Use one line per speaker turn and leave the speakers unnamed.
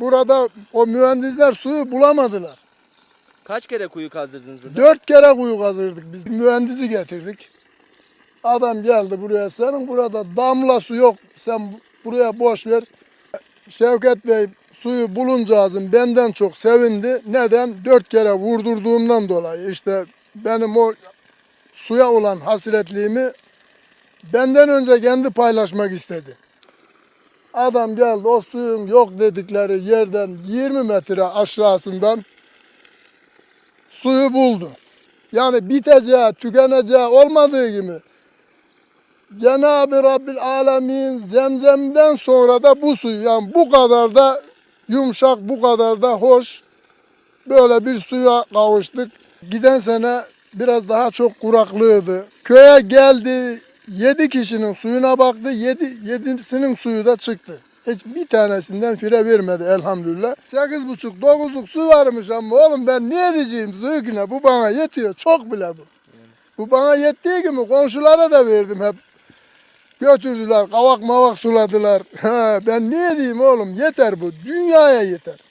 burada o mühendisler suyu bulamadılar.
Kaç kere kuyu kazdırdınız burada?
Dört kere kuyu kazırdık biz. Mühendisi getirdik. Adam geldi buraya. Senin burada damla su yok. Sen bu- buraya boş ver. Şevket Bey suyu buluncağızın benden çok sevindi. Neden? Dört kere vurdurduğumdan dolayı. İşte benim o suya olan hasretliğimi benden önce kendi paylaşmak istedi. Adam geldi o suyun yok dedikleri yerden 20 metre aşağısından suyu buldu. Yani biteceği, tükeneceği olmadığı gibi Cenab-ı Rabbil Alemin zemzemden sonra da bu suyu yani bu kadar da yumuşak, bu kadar da hoş böyle bir suya kavuştuk. Giden sene biraz daha çok kuraklığıydı. Köye geldi, yedi kişinin suyuna baktı, yedi, yedisinin suyu da çıktı. Hiç bir tanesinden fire vermedi elhamdülillah. Sekiz buçuk, dokuzluk su varmış ama oğlum ben ne edeceğim yine bu bana yetiyor. Çok bile bu. Bu bana yettiği gibi komşulara da verdim hep. Götürdüler, kavak mavak suladılar. Ben ne edeyim oğlum yeter bu. Dünyaya yeter.